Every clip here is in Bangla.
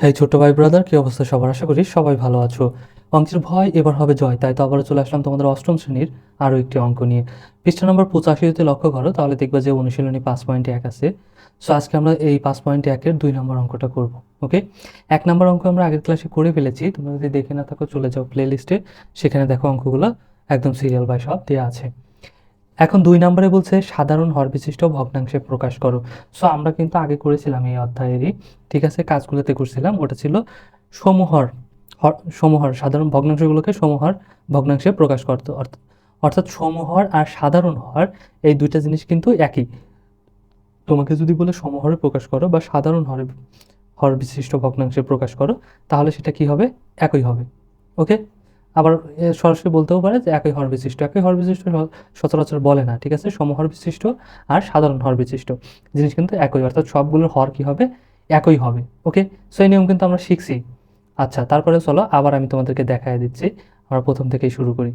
হ্যাঁ ছোট ভাই ব্রাদার কি অবস্থা সবার? আশা করি সবাই ভালো আছো। অঙ্কের ভয় এবার হবে জয়, তাই তো আবারও চলে আসলাম তোমাদের অষ্টম শ্রেণির আরও একটি অঙ্ক নিয়ে। পৃষ্ঠা নম্বর পঁচাশি যদি লক্ষ্য করো, তাহলে দেখবে যে অনুশীলনী পাঁচ পয়েন্ট এক আছে। সো আজকে আমরা এই পাঁচ পয়েন্ট একের দুই নম্বর অঙ্কটা করব ওকে এক নম্বর অঙ্ক আমরা আগের ক্লাসে করে ফেলেছি, তোমরা যদি দেখে না থাকো, চলে যাও প্লে লিস্টে সেখানে দেখো অঙ্কগুলো একদম সিরিয়াল বাই সব দেওয়া আছে। এখন দুই নম্বরে বলছে, সাধারণ হর বিশিষ্ট ভগ্নাংশে প্রকাশ করো। সো আমরা কিন্তু আগে করেছিলাম এই অধ্যায়েরই, ঠিক আছে, কাজগুলোতে করছিলাম, ওটা ছিল সমূহর, হর, সমূহর, সাধারণ ভগ্নাংশগুলোকে সমূহর ভগ্নাংশে প্রকাশ করতো। অর্থ- অর্থাৎ সমূহর আর সাধারণ হর, এই দুইটা জিনিস কিন্তু একই। তোমাকে যদি বলে সমহরে প্রকাশ করো বা সাধারণ হরে হর বিশিষ্ট ভগ্নাংশে প্রকাশ করো, তাহলে সেটা কি হবে? একই হবে। ওকে আবার সরাসরি বলতেও পারে যে একই হর বিশিষ্ট একই হর বিশিষ্ট সচরাচর বলে না, ঠিক আছে? সমহর বিশিষ্ট আর সাধারণ হর বিশিষ্ট জিনিস কিন্তু একই, অর্থাৎ সবগুলোর হর কি হবে? একই হবে ওকে সো এই নিয়ম কিন্তু আমরা শিখছি। আচ্ছা তারপরে চলো আবার আমি তোমাদেরকে দেখায় দিচ্ছি, আমরা প্রথম থেকেই শুরু করি।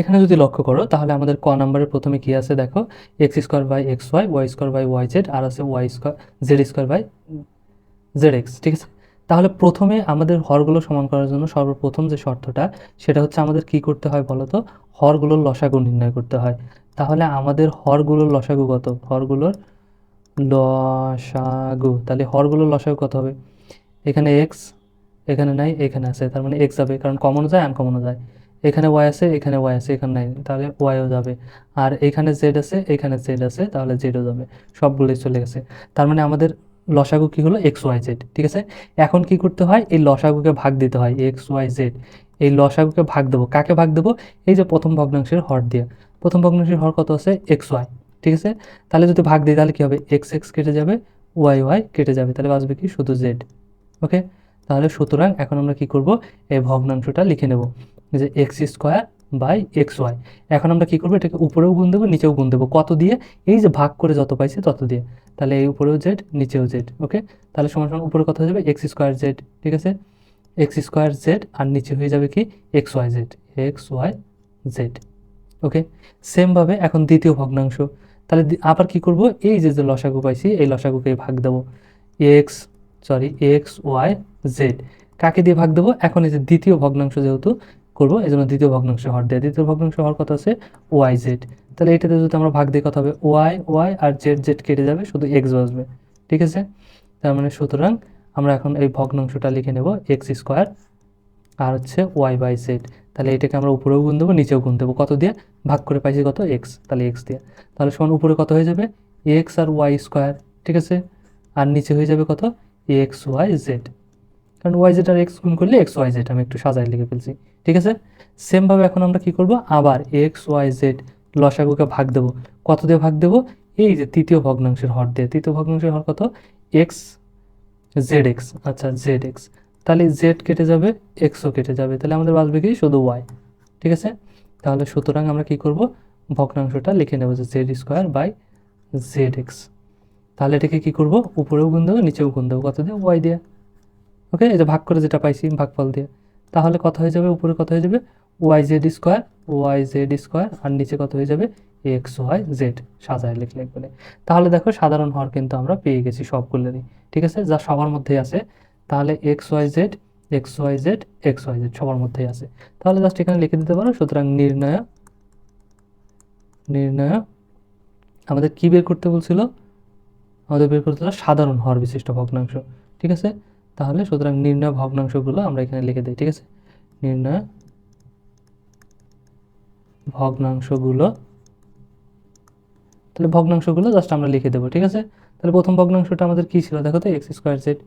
এখানে যদি লক্ষ্য করো, তাহলে আমাদের ক নাম্বারের প্রথমে কি আছে দেখো? X square by x y y square by y z আর আছে y square z square by z x ঠিক আছে? তাহলে প্রথমে আমাদের হরগুলো সমান করার জন্য সর্বপ্রথম যে শর্তটা, সেটা হচ্ছে আমাদের কি করতে হয় বলতো হরগুলোর লসাগু নির্ণয় করতে হয়। তাহলে আমাদের হরগুলোর লসাগু কত? হরগুলোর লসাগু। তাহলে হরগুলোর লসাগু কত হবে? এখানে এক্স এখানে নাই, এখানে আছে। তার মানে এক্স যাবে, কারণ কমনও যায় আনকমনও যায়। এখানে ওয়াই আছে, এখানে ওয়াই আছে, এখানে নাই, তাহলে ওয়াইও যাবে। আর এখানে জেড আছে, এখানে জেড আছে, তাহলে জেডও যাবে। সবগুলোই চলে গেছে। তার মানে আমাদের লসাগু কি হলো? এক্স ওয়াই জেড ঠিক আছে? এখন কি করতে হয়? এই লসাগুকে ভাগ দিতে হয় এক্স ওয়াই জেড এই লসাগুকে ভাগ দেবো। কাকে ভাগ দেবো? এই যে প্রথম ভগ্নাংশের হর দিয়ে। প্রথম ভগ্নাংশের হর কত আছে? এক্স ওয়াই ঠিক আছে? তাহলে যদি ভাগ দিই, তাহলে কী হবে? এক্স এক্স কেটে যাবে ওয়াই ওয়াই কেটে যাবে। তাহলে বাঁচবে কি? শুধু জেড ওকে তাহলে সুতরাং এখন আমরা কি করব? এই ভগ্নাংশটা লিখে নেব। যে x square by x y এখন আমরা কি করব? এটাকে উপরেও গুণ দেবো, নিচেও গুণ দেবো। কত দিয়ে? এই যে ভাগ করে যত পাইছি তত দিয়ে। তাহলে এই উপরেও জেড নিচেও জেড ওকে তাহলে সমান সমান উপরে কত হয়ে যাবে এক্স স্কোয়ার জেড ঠিক আছে? এক্স স্কোয়ার জেড আর নিচে হয়ে যাবে কি? X y z x y z okay সেমভাবে এখন দ্বিতীয় ভগ্নাংশ। তাহলে আবার কি করব? এই যে যে লসাগু পাইছি, এই লসাগুকে ভাগ দেবো। X sorry x y z কাকে দিয়ে ভাগ দেবো? এখন এই যে দ্বিতীয় ভগ্নাংশ যেহেতু করব এই জন্য দ্বিতীয় ভগ্নাংশ হর দেয়। দ্বিতীয় ভগ্নাংশ হওয়ার কথা আছে? ওয়াই জেড তাহলে এটাতে যদি আমরা ভাগ দিয়ে কথা হবে ওয়াই ওয়াই আর জেড জেড কেটে যাবে, শুধু এক্স আসবে ঠিক আছে? তার মানে সুতরাং আমরা এখন এই ভগ্নাংশটা লিখে নেব এক্স স্কোয়ার আর হচ্ছে ওয়াই বাই জেড তাহলে এটাকে আমরা উপরেও গুণ দেবো, নিচেও গুণ দেবো। কত দিয়ে? ভাগ করে পাইছি কত? এক্স তাহলে এক্স দিয়ে। তাহলে সমান উপরে কত হয়ে যাবে? এক্স আর ওয়াই স্কোয়ার ঠিক আছে? আর নিচে হয়ে যাবে কত? এক্স ওয়াই জেড কারণ ওয়াই জেড আর এক্স গুণ করলে এক্স ওয়াই জেড আমি একটু সাজায় লিখে ফেলছি, ঠিক আছে? সেমভাবে এখন আমরা কি করব? আবার এক্স ওয়াই জেড লসাগুকে ভাগ দেবো। কত দিয়ে ভাগ দেবো? এই যে তৃতীয় ভগ্নাংশের হর দিয়ে। তৃতীয় ভগ্নাংশের হর কত? এক্স জেড এক্স আচ্ছা জেড এক্স তাহলে জেড কেটে যাবে এক্সও কেটে যাবে। তাহলে আমাদের বাঁচবে কি? শুধু ওয়াই ঠিক আছে? তাহলে সুতরাং আমরা কি করব? ভগ্নাংশটা লিখে নেব যে z square by z x তাহলে এটাকে কি করব? উপরেও গুণ দেবো, নিচেও গুণ দেবো। কত দিয়ে? ওয়াই দিয়ে। ওকে যে ভাগ করে যেটা পাইছি, ভাগফল দিয়ে। তাহলে কত হয়ে যাবে? উপরে কত হয়ে যাবে? Y z square y z square আর নিচে কত হয়ে যাবে? এক্স ওয়াই জেড সাজায় লিখলে বলে তাহলে দেখো সাধারণ হর কিন্তু আমরা পেয়ে গেছি সবগুলোরই, ঠিক আছে? যা সবার মধ্যেই আছে। তাহলে x y z x y z x y z সবার মধ্যেই আছে। তাহলে জাস্ট এখানে লিখে দিতে পারো, সুতরাং নির্ণয় নির্ণয় আমাদের কি বের করতে বলছিল? আমাদের বের করতে সাধারণ হর বিশিষ্ট ভগ্নাংশ, ঠিক আছে? তাহলে সুতরাং নির্ণয় ভগ্নাংশগুলো আমরা এখানে লিখে দিই, ঠিক আছে? নির্ণয় ভগ্নাংশগুলো। তাহলে ভগ্নাংশগুলো জাস্ট আমরা লিখে দেবো, ঠিক আছে? তাহলে প্রথম ভগ্নাংশটা আমাদের কী ছিল? দেখো তো x square z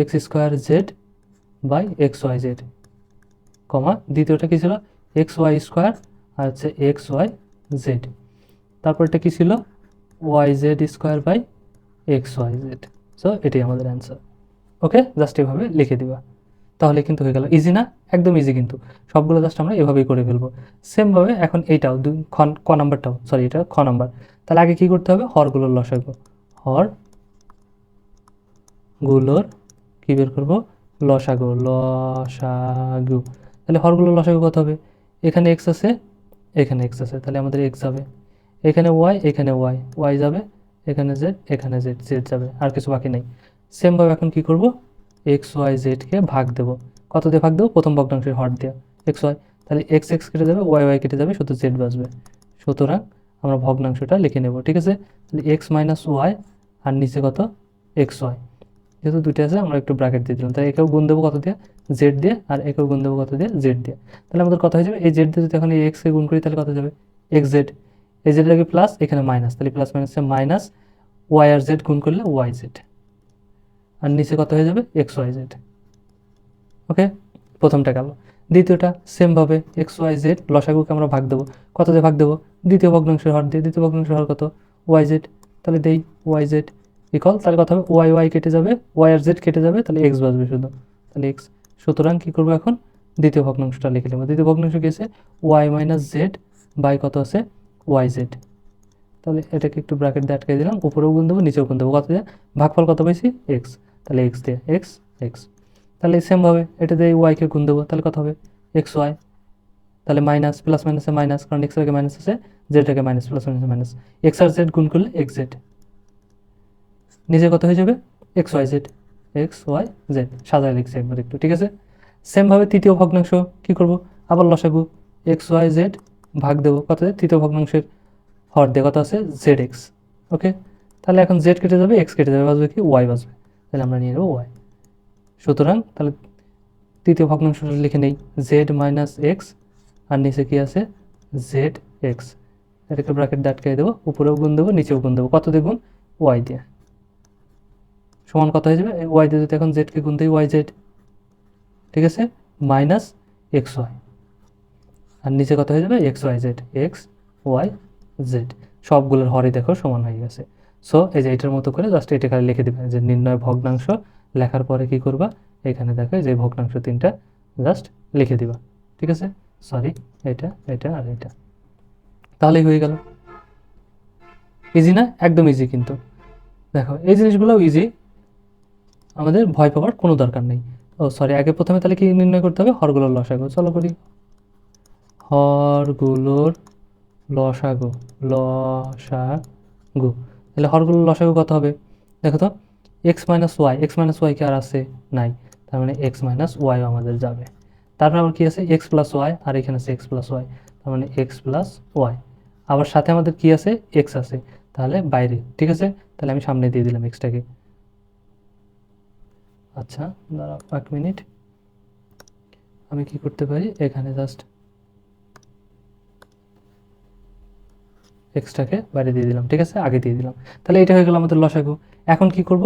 x square z by x y z comma. দ্বিতীয়টা কী ছিল? এক্স ওয়াই স্কোয়ার আর হচ্ছে এক্স ওয়াই জেড তারপরটা কী ছিল? Y z square by x y z so এটাই আমাদের অ্যান্সার ওকে জাস্ট এভাবে লিখে দিবা। তাহলে কিন্তু হয়ে গেল ইজি না? একদম ইজি কিন্তু। সবগুলো জাস্ট আমরা এভাবেই করে ফেলব। সেমভাবে এখন এইটাও, দুই, খ, ক নাম্বারটাও সরি এটা খ নাম্বার। তাহলে আগে কী করতে হবে? হরগুলোর লসাগু। হরগুলোর কী বের করব? লসাগু লসাগু। তাহলে হরগুলোর লসাগু কত হবে? এখানে এক্স আছে, এখানে এক্স আছে। তাহলে আমাদের এক্স যাবে। এখানে ওয়াই এখানে ওয়াই ওয়াই যাবে, এখানে জেড এখানে জেড জেড যাবে। আর কিছু বাকি নেই। সেমভাবে এখন কি করব? এক্স ওয়াই জেডকে ভাগ দেবো। কত দিয়ে ভাগ দেবো? প্রথম ভগ্নাংশের হর দিয়ে। এক্স ওয়াই তাহলে এক্স এক্স কেটে যাবে ওয়াই ওয়াই কেটে যাবে শুধু জেড বাঁচবে। সুতরাং আমরা ভগ্নাংশটা লিখে নেব, ঠিক আছে? তাহলে এক্স মাইনাস ওয়াই আর নিচে কত? এক্স ওয়াই যেহেতু দুইটা আছে, আমরা একটু ব্র্যাকেট দিয়ে দিলাম। তাই একেও গুণ দেবো কত দিয়ে? জেড দিয়ে, আর একেও গুণ দেবো কত দিয়ে? জেড দিয়ে। তাহলে আমাদের কথা হয়ে যাবে, এই জেড দিয়ে যদি এখন এই এক্সকে গুণ করি, তাহলে কত যাবে? এক্স জেড এই জেডটাকে প্লাস এখানে মাইনাস তাহলে প্লাস মাইনাসে মাইনাস ওয়াই আর জেড গুণ করলে ওয়াই জেড আর নিচে কত হয়ে যাবে? এক্স ওয়াই জেড ওকে প্রথমটা গেল। দ্বিতীয়টা সেমভাবে এক্স ওয়াই জেড লসাগুকে আমরা ভাগ দেবো। কত দিয়ে ভাগ দেবো? দ্বিতীয় ভগ্নাংশের হর দিয়ে দ্বিতীয় ভগ্নাংশের হর কত? ওয়াই জেড তাহলে দেই ওয়াই জেড ইকল তাহলে কথা হবে? ওয়াই ওয়াই কেটে যাবে। ওয়াই আর জেড কেটে যাবে, তাহলে এক্স বাজবে শুধু। তাহলে এক্স সুতরাং কী করব এখন? দ্বিতীয় ভগ্নাংশটা লিখে নেব। দ্বিতীয় ভগ্নাংশ কি আছে? ওয়াই মাইনাস জেড বাই কত আছে? ওয়াই জেড তাহলে এটাকে একটু ব্র্যাকেট দিয়ে আটকে দিলাম। উপরেও গুণ দেবো, নিচেও গুণ দেবো। কত দিয়ে? ভাগফল কত পেয়েছি এক্স তাহলে এক্স দিয়ে এক্স এক্স তাহলে সেমভাবে এটা দিয়ে ওয়াইকে গুণ দেবো, তাহলে কত হবে? এক্স ওয়াই তাহলে মাইনাস প্লাস মাইনাসে মাইনাস কারণ এক্স আগে মাইনাস আছে জেড আগে মাইনাস প্লাস মাইনাসে মাইনাস এক্স আর জেড গুণ করলে এক্স জেড নিচে কত হয়ে যাবে? X Y Z X Y Z সাজায় লিখছে একবার একটু, ঠিক আছে? সেমভাবে তৃতীয় ভগ্নাংশ কী করব? আবার লসাগু। এক্স ওয়াই জেড ভাগ দেবো, কত? তৃতীয় ভগ্নাংশের হর দিয়ে কত আছে? জেড এক্স ওকে তাহলে এখন জেড কেটে যাবে এক্স কেটে যাবে বাজবে কি? ওয়াই বাজবে তাহলে আমরা নিয়ে নেব ওয়াই সুতরাং তাহলে তৃতীয় ভগ্নাংশটা লিখে নেই জেড মাইনাস এক্স আর নিচে কী আছে? জেড এক্স এটাকে ব্র্যাকেট আটকে দেবো, উপরেও গুণ দেবো, নিচেও গুণ দেবো। কত দিয়ে গুণ? ওয়াই দিয়ে। সমান কত হয়ে যাবে? ওয়াই দিয়ে যদি এখন জেডকে গুণ দিই ওয়াই জেড ঠিক আছে? মাইনাস এক্স ওয়াই আর নিচে কত হয়ে যাবে? X y z x y z সবগুলোর হরে দেখো সমান হয়ে গেছে। সো এই যে এটার মতো করে জাস্ট এটা খালি লিখে দেবে। যে নির্ণয় ভগ্নাংশ, লেখার পরে কি করবা? এখানে দেখো যে ভগ্নাংশ তিনটা জাস্ট লিখে দিবা। ঠিক আছে? সরি এটা এটা আর এটা। তাহলেই হয়ে গেল। ইজি না? একদম ইজি কিন্তু। দেখো, এই জিনিসগুলোও ইজি আমাদের ভয় পাওয়ার কোনো দরকার নেই। ও সরি আগে প্রথমে তাহলে কি নির্ণয় করতে হবে? হরগুলোর লসাগু। চলো করি। হরগুলোর লসাগু। লসাগু। তাহলে হরগুলো লসাগু কত হবে? দেখো তো x minus y x minus y কি আর আছে? নাই। তার মানে এক্স মাইনাস ওয়াই আমাদের যাবে। তারপর আবার কি আছে? এক্স প্লাস ওয়াই আর এখানে আছে এক্স প্লাস ওয়াই তার মানে এক্স প্লাস ওয়াই আবার সাথে আমাদের কি আছে? এক্স আছে। তাহলে বাইরে, ঠিক আছে? তাহলে আমি সামনে দিয়ে দিলাম এক্সটাকে আচ্ছা দাঁড়াও, এক মিনিট। আমি কি করতে পারি? এখানে জাস্ট এক্সট্রাকে বাইরে দিয়ে দিলাম, ঠিক আছে? আগে দিয়ে দিলাম। তাহলে এটা হয়ে গেল আমাদের লসাগু। এখন কি করব?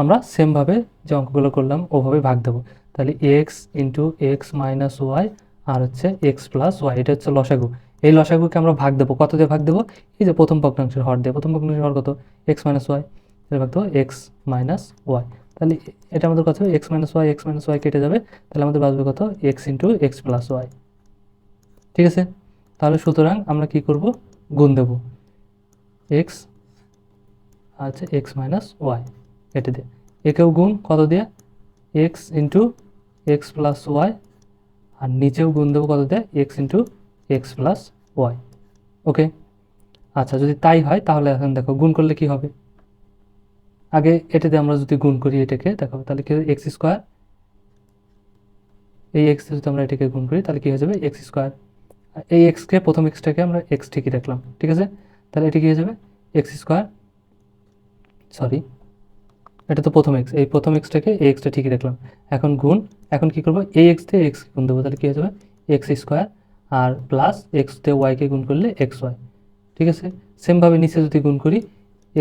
আমরা সেমভাবে যে অঙ্কগুলো করলাম, ওভাবে ভাগ দেবো। তাহলে x into x minus y আর হচ্ছে এক্স প্লাস ওয়াই এটা হচ্ছে লসাগু। এই লসাগুকে আমরা ভাগ দেবো। কত দিয়ে ভাগ দেবো? এই যে প্রথম ভগ্নাংশের হর দিয়ে। প্রথম ভগ্নাংশের হর কত? এক্স মাইনাস ওয়াই তাহলে ভাগ দেবো এক্স মাইনাস ওয়াই তাহলে এটা আমাদের কত x minus y x minus y কেটে যাবে। তাহলে আমাদের বাঁচবে কত? X into x plus y ঠিক আছে? তাহলে সুতরাং আমরা কি করব? গুণ দেব। এক্স আচ্ছা এক্স মাইনাস ওয়াই এটা দিয়ে একেও গুণ কত দিয়ে? X into x plus y, আর নিচেও গুণ দেবো কত দিয়ে? X into x plus y, okay? আচ্ছা যদি তাই হয়, তাহলে এখন দেখো, গুণ করলে কি হবে? আগে এটাতে আমরা যদি গুণ করি এটাকে, দেখো, তাহলে কি এক্স স্কোয়ার, এই এক্স যদি আমরা এটাকে গুণ করি, তাহলে কি হয়ে যাবে? X square. এই এক্সকে প্রথম এক্সটাকে আমরা এক্স ঠিকই রাখলাম, ঠিক আছে? তাহলে এটা কী হয়ে যাবে? এক্স স্কোয়ার সরি এটা তো প্রথম এক্স এই প্রথম এক্সটাকে এই এক্সটা ঠিকই রাখলাম। এখন গুণ, এখন কি করব? এই এক্স দিয়ে এক্স গুণ দেবো, তাহলে কী হয়ে যাবে? এক্স স্কোয়ার আর প্লাস এক্স দিয়ে ওয়াইকে গুণ করলে এক্স ওয়াই ঠিক আছে? সেমভাবে নিচে যদি গুণ করি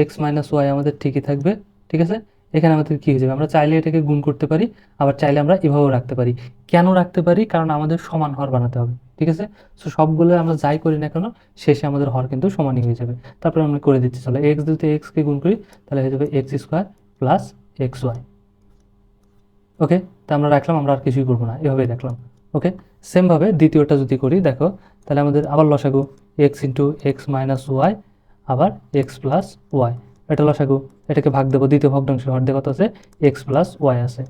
এক্স মাইনাস ওয়াই আমাদের ঠিকই থাকবে, ঠিক আছে? এখানে আমাদের কী হয়ে যাবে? আমরা চাইলে এটাকে গুণ করতে পারি, আবার চাইলে আমরা এভাবেও রাখতে পারি। কেন রাখতে পারি? কারণ আমাদের সমান হর বানাতে হবে, ঠিক আছে? সো সবগুলো আমরা যাই করি না কেন, শেষে আমাদের হর কিন্তু সমানই হয়ে যাবে। তারপরে আমরা করে দিচ্ছি, চলো এক্স দিতে এক্সকে গুণ করি, তাহলে হয়ে যাবে x square plus x y okay তা আমরা রাখলাম, আমরা আর কিছুই করব না, এভাবেই রাখলাম। ওকে সেমভাবে দ্বিতীয়টা যদি করি, দেখো, তাহলে আমাদের আবার লসাগু x into x minus y আবার এক্স প্লাস ওয়াই এটা লসাগু এটাকে ভাগ দেবো, দ্বিতীয় ভগ্নাংশের অর্ধেক কত আছে এক্স প্লাস ওয়াই আছে।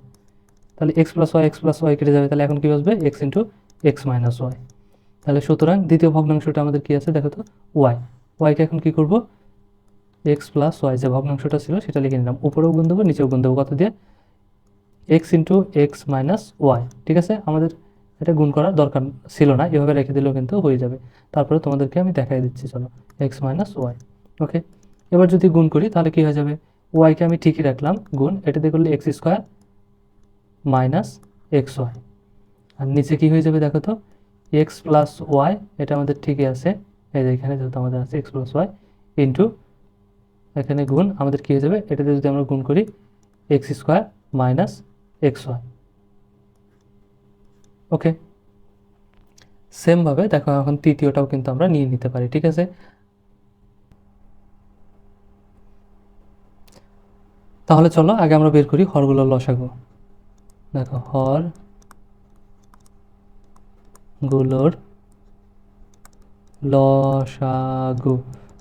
তাহলে x plus y x plus y কেটে যাবে, তাহলে এখন কী আসবে x into x minus y তাহলে সুতরাং দ্বিতীয় ভগ্নাংশটা আমাদের কী আছে? দেখো তো ওয়াই ওয়াইকে এখন কী করব? এক্স প্লাস ওয়াই যে ভগ্নাংশটা ছিল, সেটা লিখে নিলাম। উপরেও গুণ দেবো, নিচেও গুণ দেবো, কত দিয়ে? X into x minus y ঠিক আছে? আমাদের এটা গুণ করার দরকার ছিল না, এভাবে রেখে দিলেও কিন্তু হয়ে যাবে। তারপরে তোমাদেরকে আমি দেখাই দিচ্ছি, চলো। এক্স মাইনাস ওয়াই ওকে এবার যদি গুণ করি, তাহলে কি হয়ে যাবে? ওয়াইকে আমি ঠিকই রাখলাম, গুণ এটা দিয়ে করলে x square minus x y আর নিচে কি হয়ে যাবে দেখো তো? এক্স প্লাস ওয়াই এটা আমাদের ঠিকই আছে। এই যে এখানে যেহেতু আমাদের আছে এক্স প্লাস ওয়াই ইন্টু এখানে গুণ, আমাদের কী হয়ে যাবে? এটাতে যদি আমরা গুণ করি x square minus x y okay সেমভাবে দেখো এখন তৃতীয়টাও কিন্তু আমরা নিয়ে নিতে পারি, ঠিক আছে? তাহলে চলো, আগে আমরা বের করি হরগুলোর লসাগু। দেখো, হরগুলোর লসাগু।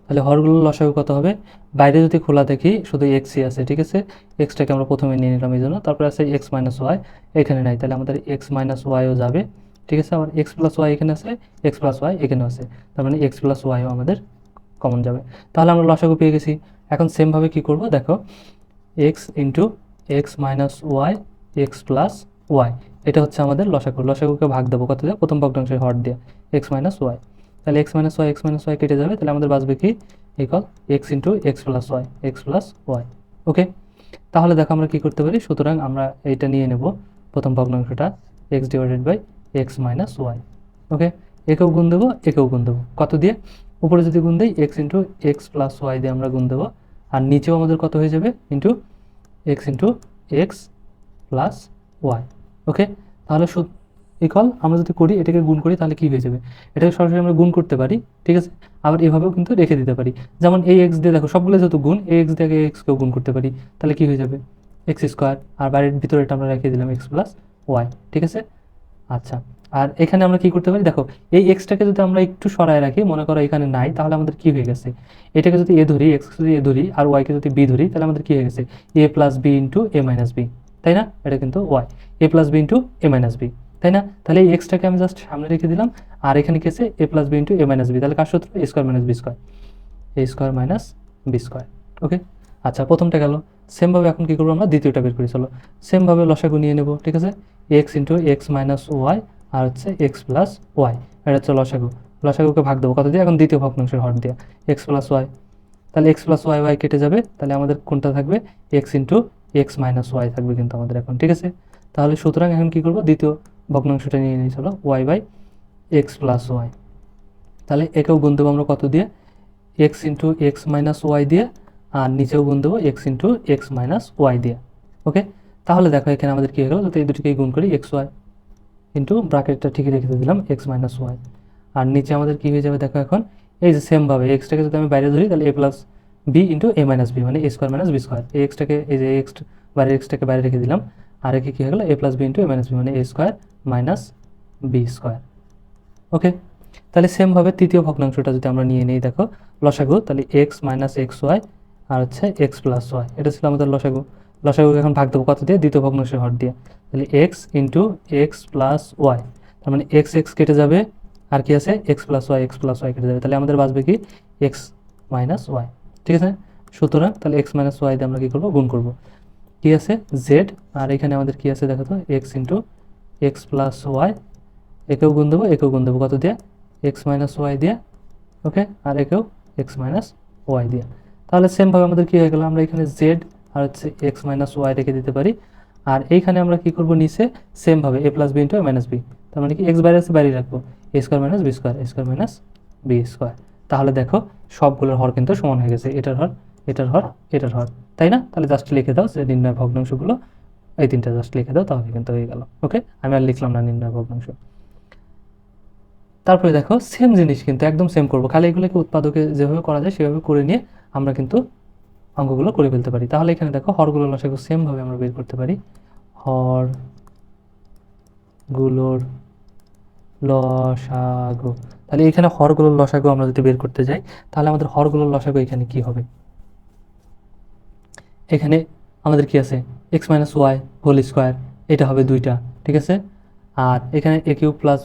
তাহলে হরগুলোর লসাগু কত হবে? বাইরে যদি খোলা দেখি, শুধু এক্সই আছে, ঠিক আছে? এক্সটাকে আমরা প্রথমে নিয়ে নিলাম এই জন্য। তারপরে আছে এক্স মাইনাস ওয়াই এখানে নাই। তাহলে আমাদের এক্স মাইনাস ওয়াইও যাবে, ঠিক আছে? আবার এক্স প্লাস ওয়াই এখানে আছে এক্স প্লাস ওয়াই এখানেও আছে। তার মানে এক্স প্লাস ওয়াইও আমাদের কমন যাবে। তাহলে আমরা লসাগু পেয়ে গেছি। এখন সেমভাবে কি করব? দেখো x into x minus y x plus y এটা হচ্ছে আমাদের লসাগু। লসাগুকে ভাগ দেবো কত দিয়ে? প্রথম ভগ্নাংশের হর দিয়ে। এক্স মাইনাস ওয়াই তাহলে x minus y x minus y কেটে যাবে। তাহলে আমাদের বাঁচবে কি? Equal x into x plus y x plus y okay? তাহলে দেখো আমরা কী করতে পারি? সুতরাং আমরা এইটা নিয়ে নেব। প্রথম ভগ্নাংশটা x divided by x minus y okay? একেও গুণ দেবো, একেও গুণ দেবো। কত দিয়ে? উপরে যদি গুণ দিই x into x plus y দিয়ে আমরা গুণ দেবো। আর নিচেও আমাদের কত হয়ে যাবে? Into x into x plus y okay তাহলে ইকল আমরা যদি করি, এটাকে গুণ করি, তাহলে কী হয়ে যাবে? এটাকে সরাসরি আমরা গুণ করতে পারি, ঠিক আছে? আবার এভাবেও কিন্তু রেখে দিতে পারি। যেমন এই এক্স দিয়ে দেখো, সবগুলো যেহেতু গুণ, এই এক্স দিয়ে এক্সকেও গুণ করতে পারি, তাহলে কী হয়ে যাবে? এক্স স্কোয়ার আর বাইরের ভিতরে এটা আমরা রেখে দিলাম এক্স প্লাস ওয়াই ঠিক আছে? আচ্ছা। আর এখানে আমরা কি করতে পারি? দেখো, এই এক্সটাকে যদি আমরা একটু সরায় রাখি, মনে করো এখানে নাই, তাহলে আমাদের কি হয়ে গেছে? এটাকে যদি এ ধরি এক্স যদি এ ধরি আর ওয়াইকে যদি বি ধরি, তাহলে আমাদের কি হয়ে গেছে? A plus b into a minus b তাই না? এটা কিন্তু y a plus b into a minus b তাই না? তাহলে এই এক্সটাকে আমি জাস্ট সামনে রেখে দিলাম, আর এখানে কি আছে? A plus B into A minus B তাহলে কার সূত্র? A square minus B square A square minus B square okay আচ্ছা প্রথমটা গেল। সেমভাবে এখন কী করব আমরা? দ্বিতীয়টা বের করি, চলো। সেমভাবে লসাগু নিয়ে নেব, ঠিক আছে? X into X minus Y আর হচ্ছে এক্স প্লাস ওয়াই এটা হচ্ছে লসাগু। লসাগুকে ভাগ দেবো। কত দিয়ে? এখন দ্বিতীয় ভগ্নাংশের হর দিয়ে। এক্স প্লাস ওয়াই তাহলে এক্স প্লাস ওয়াই ওয়াই কেটে যাবে। তাহলে আমাদের কোনটা থাকবে? X into X minus Y থাকবে কিন্তু আমাদের এখন, ঠিক আছে? তাহলে সুতরাং এখন কী করব? দ্বিতীয় ভগ্নাংশটা নিয়ে নিই, চলো। Y by X plus Y তাহলে একেও গুণ দেবো আমরা কত দিয়ে? X into X minus Y দিয়ে, আর নিচেও গুণ দেবো X into X minus Y দিয়ে। ওকে তাহলে দেখো এখানে আমাদের কী হয়ে গেলো? যদি এই দুটিকেই গুণ করি এক্স ওয়াই ইন্টু ব্রাকেটটা ঠিকই রেখে দিলাম এক্স মাইনাস ওয়াই আর নিচে আমাদের কী হয়ে যাবে দেখো এখন? এই যে সেমভাবে এক্সটাকে যদি আমি বাইরে ধরি, তাহলে A plus B into A minus B মানে A square minus B square এই এক্সটাকে এই যে এক্স বাইরে এক্সটাকে বাইরে রেখে দিলাম, আর একে কী হয়ে গেলো? A plus B into A minus B মানে A square minus B square okay তাহলে সেমভাবে তৃতীয় ভগ্নাংশটা যদি আমরা নিয়ে নিই, দেখো, লসাগু, তাহলে এক্স মাইনাস এক্স ওয়াই আর হচ্ছে এক্স প্লাস ওয়াই এটা ছিল আমাদের লসাগু। লসাগুকে এখন ভাগ দেবো কত দিয়ে? দ্বিতীয় ভগ্নাংশের হর দিয়ে। তাহলে X into X plus Y তার মানে এক্স এক্স কেটে যাবে। আর কি আছে? X plus Y X plus Y কেটে যাবে। তাহলে আমাদের বাঁচবে কি? এক্স মাইনাস ওয়াই ঠিক আছে? সুতরাং তাহলে এক্স মাইনাস ওয়াই দিয়ে আমরা কী করব? গুণ করব। কি আছে? জেড আর এখানে আমাদের কি আছে দেখো তো? X into X plus Y একেও গুণ দেবো, একেও গুণ দেবো কত দিয়ে? এক্স মাইনাস ওয়াই দিয়ে। ওকে আর একেও এক্স মাইনাস ওয়াই দিয়ে। তাহলে সেমভাবে আমাদের কী হয়ে গেলো? আমরা এখানে জেড আর হচ্ছে এক্স মাইনাস ওয়াই রেখে দিতে পারি। আর এইখানে আমরা কি করব নিচে? সেমভাবে A plus B into minus B তার মানে কি এক্স বাইরে আছে বাইরে রাখব। A square minus B square A square minus B square তাহলে দেখো, সবগুলোর হর কিন্তু সমান হয়ে গেছে। এটার হর এটার হর এটার হর। তাই না? তাহলে জাস্ট লিখে দাও যে নির্ণয় ভগ্নাংশগুলো। এই তিনটা জাস্ট লিখে দাও, তাহলে কিন্তু হয়ে গেল। ওকে আমি আর লিখলাম না নির্ণয় ভগ্নাংশ। তারপরে দেখো সেম জিনিস কিন্তু একদম সেম করব। খালি এগুলোকে উৎপাদকে যেভাবে করা যায়, সেভাবে করে নিয়ে আমরা কিন্তু অঙ্কগুলো করে ফেলতে পারি। তাহলে এখানে দেখো হরগুলো লসাগু সেমভাবে আমরা বের করতে পারি। হরগুলোর লসাগু। তাহলে এখানে হরগুলোর লসাগু আমরা যদি বের করতে যাই, তাহলে আমাদের হরগুলোর লসাগু এখানে কি হবে? এখানে আমাদের কি আছে? X minus Y whole square এটা হবে দুইটা, ঠিক আছে? আর এখানে A cube plus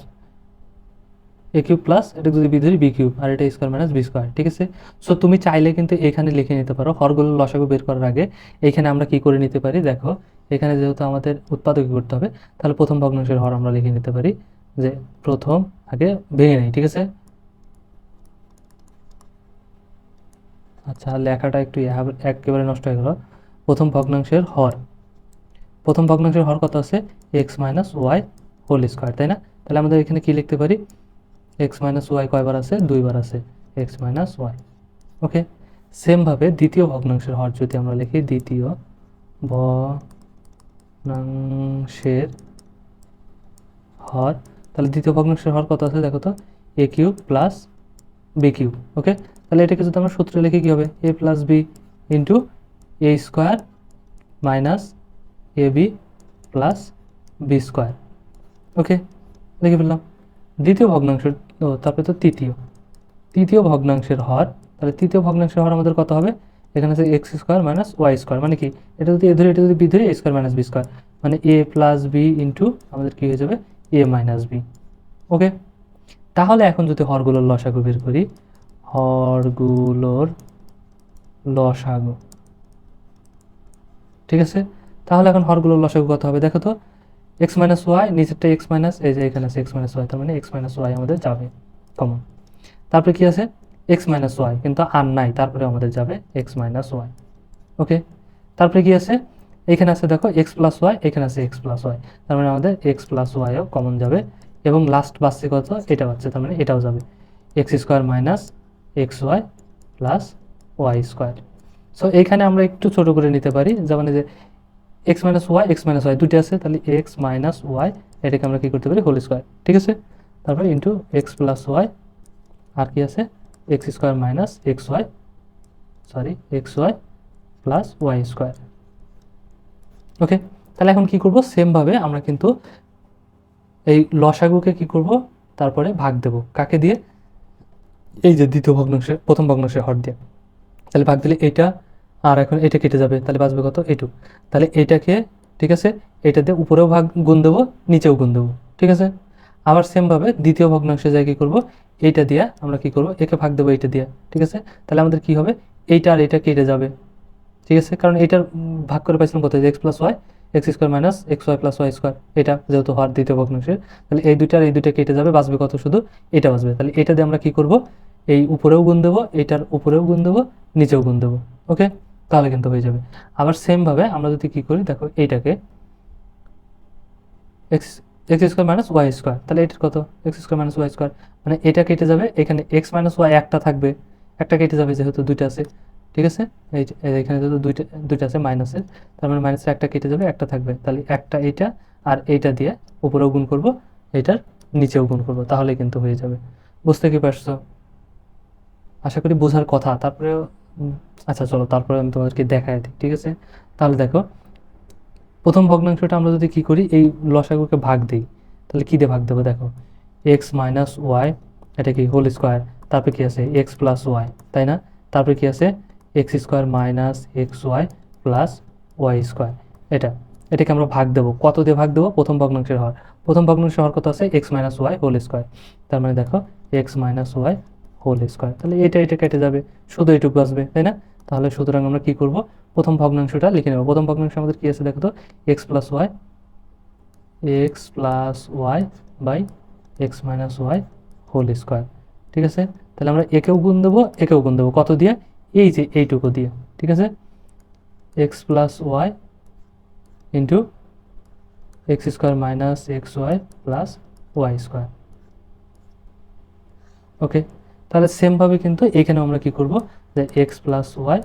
A cube plus এটা যদি বি ধরি বি কিউব আর এটা স্কোয়ার মাইনাস বি স্কোয়ার ঠিক আছে? সো তুমি চাইলে কিন্তু এখানে লিখে নিতে পারো হরগুলো লসাগু বের করার আগে, এখানে আমরা কি করে নিতে পারি? দেখো, এখানে যেহেতু আমাদের উৎপাদক করতে হবে, তাহলে প্রথম ভগ্নাংশের হর আমরা লিখে নিতে পারি যে প্রথম আগে ভেঙে নেই, ঠিক আছে? আচ্ছা লেখাটা একটু একেবারে নষ্ট হয়ে গেল। প্রথম ভগ্নাংশের হর, প্রথম ভগ্নাংশের হর কত আছে? X minus Y whole square তাই না? তাহলে আমাদের এখানে কি লিখতে পারি? এক্স মাইনাস ওয়াই কয়বার আছে? দুইবার আছে। এক্স মাইনাস ওয়াই ওকে সেমভাবে দ্বিতীয় ভগ্নাংশের হর যদি আমরা লিখি, দ্বিতীয় ভগ্নাংশের হর। তাহলে দ্বিতীয় ভগ্নাংশের হর কত আছে? দেখো তো A cube plus B cube okay তাহলে এটাকে যদি আমরা সূত্রে লিখে, কী হবে? A plus B into A square minus A B plus B square okay লিখে ফেললাম। দ্বিতীয় ভগ্নাংশ তারপরে তো তৃতীয়। তৃতীয় ভগ্নাংশের হর, তাহলে তৃতীয় ভগ্নাংশের হর আমাদের কত হবে? এখানে আছে X square minus Y square মানে কি? এটা যদি এ ধরে, এটা যদি বি ধরে A square minus B square মানে এ প্লাস বি ইন্টু আমাদের কী হয়ে যাবে? এ মাইনাস বি ওকে তাহলে এখন যদি হরগুলোর লসাগু বের করি, হরগুলোর লসাগু। ঠিক আছে? তাহলে এখন হরগুলোর লসাগু কত হবে? দেখো তো এক্স মাইনাস ওয়াই নিচেরটা এক্স মাইনাস এই যে এখানে আছে এক্স মাইনাস ওয়াই তার মানে এক্স মাইনাস ওয়াই আমাদের যাবে কমন তারপরে কি আছে? এক্স মাইনাস ওয়াই কিন্তু আর নাই, তারপরে আমাদের যাবে এক্স মাইনাস ওয়াই ওকে তারপরে কি আছে? এখানে আছে দেখো এক্স প্লাস ওয়াই এখানে আছে এক্স প্লাস ওয়াই তার মানে আমাদের এক্স প্লাস ওয়াইও কমন যাবে, এবং লাস্ট বাসছে কত? এটা বাচ্চা তার মানে এটাও যাবে X square minus X Y plus Y square so এখানে আমরা একটু ছোট করে নিতে পারি যেমন যে X minus Y X minus Y দুটি আছে, তাহলে এক্স মাইনাস ওয়াই এটাকে আমরা কী করতে পারি? হোল স্কোয়ার ঠিক আছে? তারপরে ইন্টু এক্স প্লাস ওয়াই আর কি আছে? X square minus X Y sorry X Y plus Y square okay তাহলে এখন কি করব? সেমভাবে আমরা কিন্তু এই লসাগুকে কি করব? তারপরে ভাগ দেব। কাকে দিয়ে? এই যে দ্বিতীয় ভগ্নাংশে প্রথম ভগ্নাংশে হর দিয়ে। তাহলে ভাগ দিলে এটা আর এখন এটা কেটে যাবে, তাহলে বাঁচবে কত? এটু তাহলে এইটাকে ঠিক আছে? এটা দিয়ে উপরেও ভাগ গুণ দেবো, নিচেও গুণ দেবো, ঠিক আছে? আবার সেমভাবে দ্বিতীয় ভগ্নাংশে যাই কী করব? এইটা দিয়ে আমরা কি করব? একে ভাগ দেবো এইটা দিয়ে, ঠিক আছে? তাহলে আমাদের কি হবে? এইটা আর এটা কেটে যাবে, ঠিক আছে? কারণ এটার ভাগ করে পাইছিলাম কত? X plus Y X square minus X Y plus Y square এটা যেহেতু হওয়ার দ্বিতীয় ভগ্নাংশের, তাহলে এই দুইটা আর এই দুইটা কেটে যাবে, বাঁচবে কত শুধু? এটা বাঁচবে। তাহলে এটা দিয়ে আমরা কি করব? এই উপরেও গুণ দেবো এইটার উপরেও গুণ দেবো, নিচেও গুণ দেবো ওকে তাহলে কিন্তু হয়ে যাবে। আবার সেমভাবে আমরা যদি কি করি, দেখো এইটাকে X X square minus Y square তাহলে এটার কত? X square minus Y square মানে এটা কেটে যাবে, এখানে এক্স মাইনাস ওয়াই একটা থাকবে, একটা কেটে যাবে যেহেতু দুইটা আছে, ঠিক আছে? এই এখানে যেহেতু দুইটা দুইটা আছে মাইনাসের তার মানে মাইনাসের একটা কেটে যাবে, একটা থাকবে। তাহলে একটা এইটা আর এইটা দিয়ে উপরেও গুণ করব, এইটার নিচেও গুণ করব, তাহলে কিন্তু হয়ে যাবে। বুঝতে কি পারছ? আশা করি বোঝার কথা। তারপরে আচ্ছা চলো, তারপরে আমি তোমাদেরকে দেখাই দিই, ঠিক আছে? তাহলে দেখো, প্রথম ভগ্নাংশটা আমরা যদি কি করি, এই লসাগুকে ভাগ দিই, তাহলে কী দিয়ে ভাগ দেবো? দেখো এক্স মাইনাস ওয়াই এটা কি হোল স্কোয়ার তারপরে কি আছে এক্স প্লাস ওয়াই তাই না? তারপরে কি আছে X square minus X Y plus Y square এটা, এটাকে আমরা ভাগ দেবো। কত দিয়ে ভাগ দেবো? প্রথম ভগ্নাংশের হর, প্রথম ভগ্নাংশের হর কত আছে? X minus Y whole square তার মানে দেখো X minus Y whole square তাহলে এটা এটা কেটে যাবে, শুধু এইটুকু আসবে, তাই না? তাহলে সুতরাং আমরা কি করব? প্রথম ভগ্নাংশটা লিখে নেব। প্রথম ভগ্নাংশ আমাদের কি আছে দেখো X plus Y X plus Y by X minus Y whole square ঠিক আছে? তাহলে আমরা একেও গুণ দেবো, একেও গুণ দেবো। কত দিয়ে? এই যে এইটুকু দিয়ে। ঠিক আছে? X plus Y into X square minus X Y plus Y square okay তাহলে সেমভাবে কিন্তু এখানে আমরা কি করব? যে X plus Y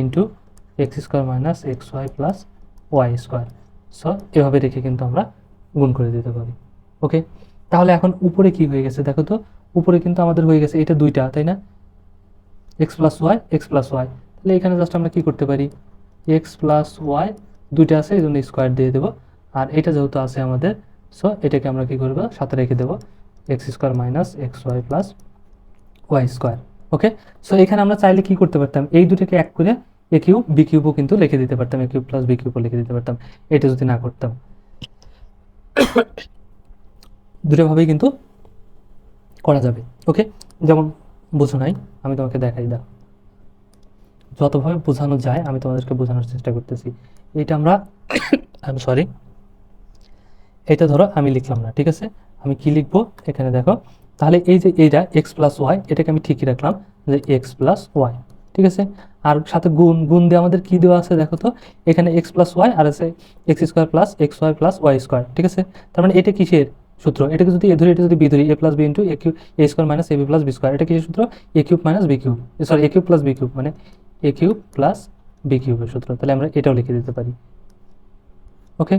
into X square minus X Y plus Y square so এভাবে রেখে কিন্তু আমরা গুণ করে দিতে পারি। ওকে তাহলে এখন উপরে কি হয়ে গেছে দেখো তো? উপরে কিন্তু আমাদের হয়ে গেছে, এটা দুইটা, তাই না? X plus Y X plus Y তাহলে এখানে জাস্ট আমরা কি করতে পারি? এক্স প্লাস ওয়াই দুইটা আছে এই জন্য স্কোয়ার দিয়ে দেবো। আর এটা যেহেতু আছে আমাদের সো এটাকে আমরা কি করব? সাথে রেখে দেবো। X square minus X Y plus Y square okay so এখানে আমরা চাইলে কি করতে পারতাম? এই দুটোকে এক করে এ কিউব বি কিউবও কিন্তু লিখে দিতে পারতাম এ কিউব প্লাস বি কিউবও লিখে দিতে পারতাম। এটা যদি না করতাম। দুটোভাবেই কিন্তু করা যাবে ওকে যেমন বোঝো নাই, আমি তোমাকে দেখাই দাও। যতভাবে বোঝানো যায়, আমি তোমাদেরকে বোঝানোর চেষ্টা করতেছি। এটা আমরা আমি সরি এটা ধরো আমি লিখলাম না, ঠিক আছে? আমি কি লিখব? এখানে দেখো তাহলে এই যে এইটা এক্স প্লাস ওয়াই এটাকে আমি ঠিকই রাখলাম যে এক্স প্লাস ওয়াই ঠিক আছে? আর সাথে গুণ গুণ দিয়ে আমাদের কি দেওয়া আছে দেখো তো? এখানে এক্স প্লাস ওয়াই আর আছে X square plus X Y plus Y square ঠিক আছে? তার মানে এটা কিসের সূত্র? এটাকে যদি এ ধরি, এটা যদি বি ধরি A plus B into A Q A square minus A B plus B square এটা কিসের সূত্র? A cube minus B cube sorry A cube plus B cube মানে এ কিউব প্লাস বি কিউবের সূত্র। তাহলে আমরা এটাও লিখে দিতে পারি। ওকে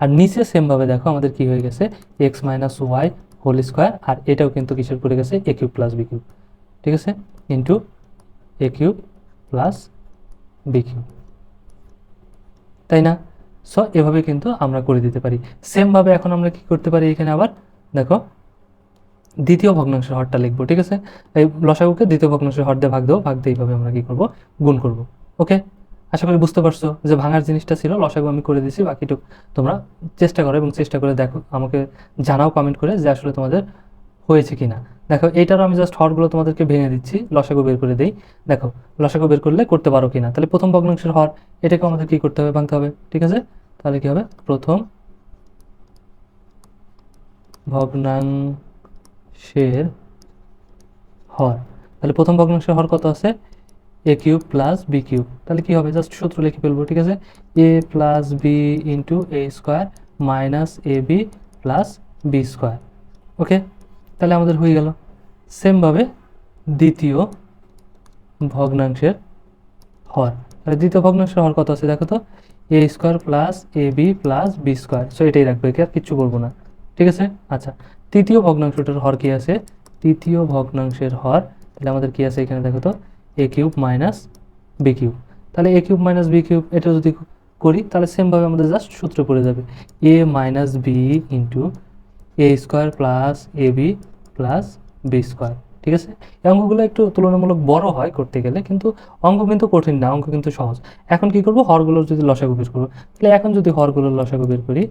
আর নিচে সেমভাবে দেখো আমাদের কি হয়ে গেছে? X minus Y whole square, আর এটাও কিন্তু কিসের পড়ে গেছে? A cube plus B cube. ঠিক আছে? Into A cube plus B cube. তাই না? সো এভাবে কিন্তু আমরা করে দিতে পারি। সেমভাবে এখন আমরা কি করতে পারি এখানে আবার? দেখো, দ্বিতীয় ভগ্নাংশের হরটা লিখব, ঠিক আছে? এই লসাগুকে দ্বিতীয় ভগ্নাংশের হর দিয়ে ভাগ দেবো, ভাগ দিয়ে এইভাবে আমরা কি করব? গুণ করব। ওকে আশা করি বুঝতে পারছ যে ভাঙার জিনিসটা ছিল, লসাগু আমি করে দিয়েছি, বাকিটুকু তোমরা চেষ্টা করো এবং চেষ্টা করে দেখো। আমাকে জানাও কমেন্ট করে যে আসলে তোমাদের হয়েছে কি না দেখো, এইটারও আমি জাস্ট হরগুলো তোমাদেরকে ভেঙে দিচ্ছি, লসাগু বের করে দিই। দেখো, লসাগু বের করলে করতে পারো কি না তাহলে প্রথম ভগ্নাংশের হর এটাকে আমাদের কি করতে হবে, ভাঙতে হবে, ঠিক আছে? তাহলে কি হবে? প্রথম ভগ্নাংশের হর। তাহলে প্রথম ভগ্নাংশের হর কত আছে? A cube plus B cube তাহলে কি হবে? জাস্ট সূত্র লিখে ফেলব, ঠিক আছে? A plus B into A square minus A B plus B square okay তাহলে আমাদের হয়ে গেল। সেমভাবে দ্বিতীয় ভগ্নাংশের হর। তাহলে দ্বিতীয় ভগ্নাংশের হর কত আছে? দেখো তো। A square plus A B plus B square so এটাই রাখবে। একে আর কিচ্ছু করব না। ঠিক আছে? আচ্ছা। তৃতীয় ভগ্নাংশটার হর কি আছে? তৃতীয় ভগ্নাংশের হর। তাহলে আমাদের কি আছে এখানে? দেখো তো। A cube minus B cube তাহলে A cube minus B cube এটা যদি করি, তাহলে সেমভাবে আমাদের জাস্ট সূত্র পড়ে যাবে। A minus B into A square plus A B plus B square ঠিক আছে? এই অঙ্কগুলো একটু তুলনামূলক বড় হয় করতে গেলে, কিন্তু অঙ্ক কিন্তু কঠিন না, অঙ্ক কিন্তু সহজ। এখন কি করব? হরগুলোর যদি লসাগু বের করব। তাহলে এখন যদি হরগুলোর লসাগু বের করি,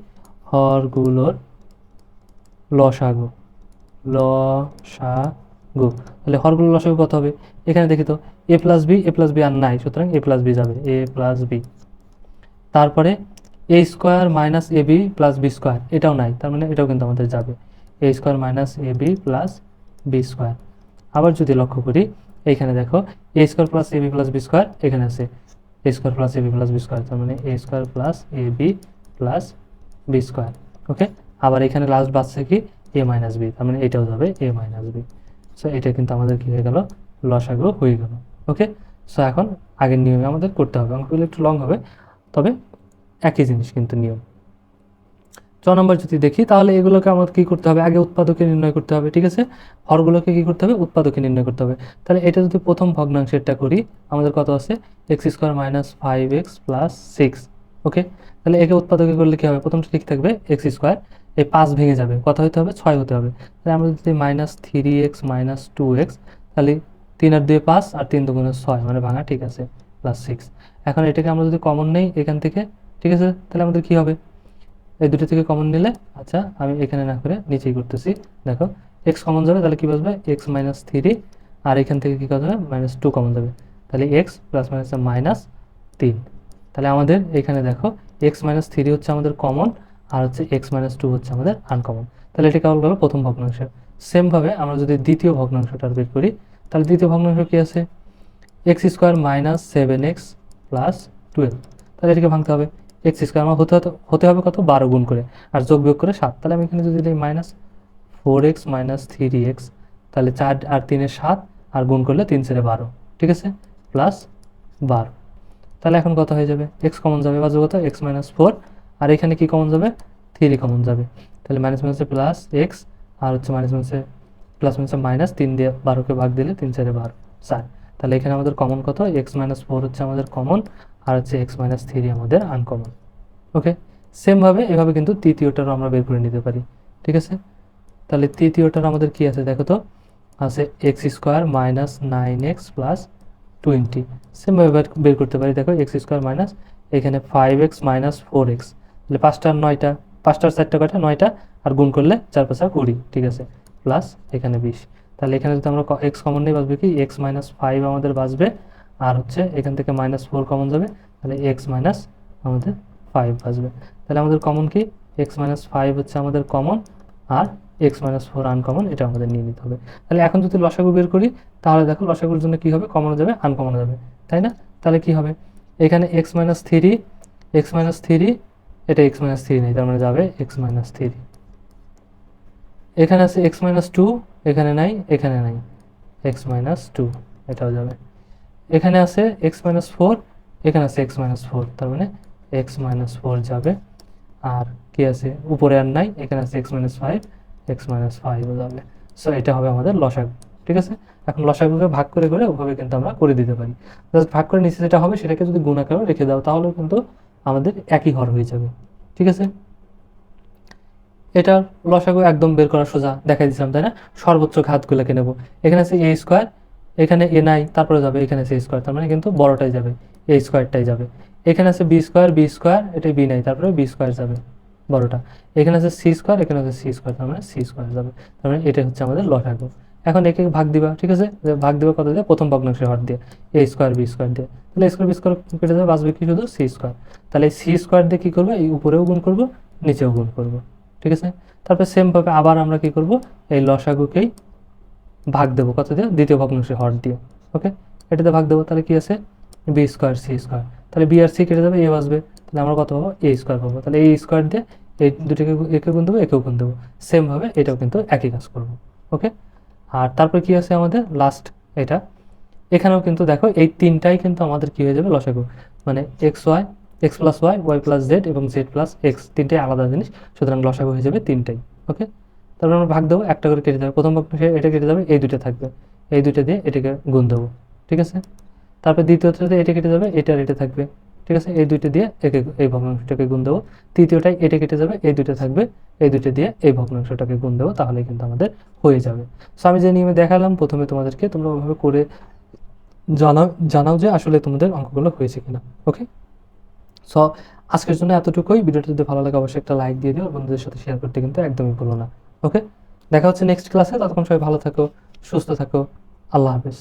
হরগুলোর লসাগু লসাগু। তাহলে হরগুলোর লসাগু কত হবে? এখানে দেখি তো A plus B A plus B আর নাই, সুতরাং এ প্লাস বি যাবে এ প্লাস বি তারপরে A square minus A B plus B square এটাও নাই, তার মানে এটাও কিন্তু আমাদের যাবে। A square minus A B plus B square আবার যদি লক্ষ্য করি, এইখানে দেখো A square plus A B plus B square এখানে আছে। A square plus A B plus B square তার মানে A square plus A B plus B square okay আবার এখানে লাস্ট বাচ্চা কি? এ মাইনাস বি তার মানে এটাও যাবে এ মাইনাস বি সো এটা কিন্তু আমাদের কি হয়ে গেল? লসাগু হয়ে গেল। ওকে সো এখন আগের নিয়মে আমাদের করতে হবে। অঙ্কগুলো একটু লং হবে। তবে একই জিনিস কিন্তু নিয়ম। ছ নম্বর যদি দেখি, তাহলে এগুলোকে আমাদের কী করতে হবে? আগে উৎপাদকে নির্ণয় করতে হবে, ঠিক আছে? হরগুলোকে কী করতে হবে? উৎপাদকে নির্ণয় করতে হবে। তাহলে এটা যদি প্রথম ভগ্নাংশেরটা করি, আমাদের কত আছে? X square minus five X plus six okay তাহলে একে উৎপাদকে করলে কী হবে? প্রথমটা ঠিক থাকবে? এক্স স্কোয়ার এই পাঁচ ভেঙে যাবে। কত হতে হবে? ছয় হতে হবে। তাহলে আমরা যদি minus three X minus two X তাহলে তিন আর দুই পাঁচ আর তিন দুগুণে ছয় মানে ভাঙা, ঠিক আছে প্লাস সিক্স এখন এটাকে আমরা যদি কমন নেই এখান থেকে, ঠিক আছে, তাহলে আমাদের কী হবে? এই দুটো থেকে কমন নিলে আচ্ছা আমি এখানে না করে নিচেই করতেছি, দেখো এক্স কমন যাবে, তাহলে কী বসবে? এক্স মাইনাস থ্রি আর এখান থেকে কী করা যাবে মাইনাস টু কমন যাবে। তাহলে এক্স প্লাস মাইনাস মাইনাস তিন। তাহলে আমাদের এখানে দেখো এক্স মাইনাস থ্রি হচ্ছে আমাদের কমন আর হচ্ছে এক্স মাইনাস টু হচ্ছে আমাদের আনকমন তাহলে এটা কেবল গেল প্রথম ভগ্নাংশ। সেমভাবে আমরা যদি দ্বিতীয় ভগ্নাংশটা বের করি তাহলে দ্বিতীয় ভগ্নাংশ কী আছে? X square minus seven X plus twelve তাহলে এটাকে ভাঙতে হবে। এক্স স্কোয়ার আমার হতে হতে হবে কত? বারো গুণ করে। আর যোগ বিয়োগ করে সাত। তাহলে আমি এখানে যদি দিই minus four X minus three X তাহলে চার আর তিনে সাত, আর গুণ করলে তিন চারে বারো। ঠিক আছে? প্লাস বারো। তাহলে এখন কত হয়ে যাবে? এক্স কমন যাবে বাজু কত? এক্স মাইনাস ফোর আর এখানে কি কমন যাবে? থ্রি কমন যাবে। তাহলে মাইনাস মাইনাসে প্লাস এক্স আর হচ্ছে মাইনাস মাইনাসে প্লাস মাইনাসে মাইনাস তিন দিয়ে বারোকে ভাগ দিলে তিন চারে বারো, চার। তাহলে এখানে আমাদের কমন কত? এক্স মাইনাস ফোর হচ্ছে আমাদের কমন আর হচ্ছে এক্স মাইনাস থ্রি আমাদের আনকমন ওকে সেমভাবে এভাবে কিন্তু তৃতীয়টারও আমরা বের করে নিতে পারি। ঠিক আছে? তাহলে তৃতীয়টার আমাদের কি আছে দেখো তো? আছে X square minus nine X plus twenty সেমভাবে বের- বের করতে পারি দেখো এক্স স্কোয়ার মাইনাস এখানে five X minus four X তাহলে পাঁচটার নয়টা, পাঁচটার চারটা কয়টা? নয়টা, আর গুণ করলে চার পাঁচা কুড়ি। ঠিক আছে? প্লাস এখানে বিশ। তাহলে এখানে যদি আমরা এক্স কমন নিয়ে বাঁচবে কি? এক্স মাইনাস ফাইভ আমাদের বাঁচবে, আর হচ্ছে এখান থেকে মাইনাস ফোর কমন যাবে, তাহলে এক্স মাইনাস আমাদের ফাইভ বাঁচবে। তাহলে আমাদের কমন কি? এক্স মাইনাস ফাইভ হচ্ছে আমাদের কমন আর এক্স মাইনাস ফোর আনকমন এটা আমাদের নিয়ে নিতে হবে। তাহলে এখন যদি লসাগু বের করি, তাহলে দেখো লসাগুর জন্য কী হবে? কমন যাবে আনকমন যাবে, তাই না? তাহলে কি হবে? এখানে X minus three X minus three এটা এক্স মাইনাস থ্রি নেই, তার মানে যাবে এক্স মাইনাস থ্রি এখানে আছে এক্স মাইনাস টু এখানে নাই এখানে নাই। এক্স মাইনাস টু এটাও যাবে। এখানে আছে এক্স মাইনাস ফোর এখানে আছে এক্স মাইনাস ফোর তার মানে এক্স মাইনাস ফোর যাবে। আর কি আছে? উপরে আর নাই, এখানে আছে X minus five X minus ফাইভও যাবে। সো এটা হবে আমাদের লসাগু, ঠিক আছে? এখন লসাগুকে ভাগ করে করে ওভাবে কিন্তু আমরা করে দিতে পারি। জাস্ট ভাগ করে নিচে যেটা হবে সেটাকে যদি গুণ আকারে রেখে দাও, তাহলেও কিন্তু আমাদের একই ঘর হয়ে যাবে, ঠিক আছে? এটার লসাগু একদম বের করা সোজা দেখাই দিয়েছিলাম তাই না? সর্বোচ্চ ঘাতগুলোকে নেব। এখানে আছে এ স্কোয়ার এখানে এ নাই তারপরে যাবে এখানে আছে স্কোয়ার তার মানে কিন্তু বড়টাই যাবে এ স্কোয়ারটাই যাবে। এখানে আছে বি স্কোয়ার বি স্কোয়ার এটা বি নাই তারপরে বি স্কোয়ার যাবে বড়টা। এখানে আছে সি স্কোয়ার এখানে আছে সি স্কোয়ার তার মানে সি স্কোয়ার যাবে। তার মানে এটা হচ্ছে আমাদের লসাগু। এখন একে ভাগ দিবা, ঠিক আছে? যে ভাগ দিবা কত দিয়ে? প্রথম ভগ্নাংশের হর দিয়ে এ স্কোয়ার বি স্কোয়ার দিয়ে। তাহলে স্কোয়ার বি স্কোয়ার কেটে যাবে, বাঁচবে কি শুধু? সি স্কোয়ার তাহলে সি স্কোয়ার দিয়ে কী করব? এই উপরেও গুণ করব, নিচেও গুণ করব। ঠিক আছে? তারপর সেমভাবে আবার আমরা কি করব? এই লসাগুকেই ভাগ দেবো। কত দিয়ে? দ্বিতীয় ভগ্নাংশের হর দিয়ে। ওকে? এটাতে ভাগ দেবো, তাহলে কি আছে? বি স্কোয়ার সি স্কোয়ার তাহলে বি আর সি কেটে যাবে এ আসবে। তাহলে আমরা কত পাবো? এ স্কোয়ার পাবো। তাহলে এই স্কোয়ার দিয়ে এই দুটোকে একে গুণ দেবো, একেও গুণ দেবো। সেমভাবে এটাও কিন্তু একই কাজ করব। ওকে? আর তারপর কি আছে আমাদের? লাস্ট এটা। এখানেও কিন্তু দেখো, এই তিনটাই কিন্তু আমাদের কি হয়ে যাবে? লসাগু। মানে X Y X plus Y Y plus Z এবং জেড প্লাস এক্স তিনটাই আলাদা জিনিস, সুতরাং লসাগু হয়ে যাবে তিনটাই, ওকে? তারপর আমরা ভাগ দেবো, একটা করে কেটে যাবে প্রথম ভাগ এটা কেটে যাবে এই দুটো থাকবে। এই দুটো দিয়ে এটাকে গুণ দেবো, ঠিক আছে? তারপর দ্বিতীয়টাতে এটা কেটে যাবে এটা আর এটা থাকবে, ঠিক আছে? এই দুইটা দিয়ে একে, এই ভগ্নাংশটাকে গুণ দেবো। তৃতীয়টাই এটা কেটে যাবে এই দুটো থাকবে, এই দুটো দিয়ে এই ভগ্নাংশটাকে গুণ দেবো তাহলে কিন্তু আমাদের হয়ে যাবে। সো আমি যে নিয়মে দেখালাম, প্রথমে তোমাদেরকে তোমরা ওইভাবে করে জানাও জানাও যে আসলে তোমাদের অঙ্কগুলো হয়েছে কিনা, ওকে? সো আজকের জন্য এতটুকুই। ভিডিওটা যদি ভালো লাগে, অবশ্যই একটা লাইক দিয়ে দিও বন্ধুদের সাথে শেয়ার করতে কিন্তু একদমই ভুলো না। ওকে দেখা হচ্ছে নেক্সট ক্লাসে ততক্ষণ সবাই ভালো থাকো, সুস্থ থাকো। আল্লাহ হাফিজ।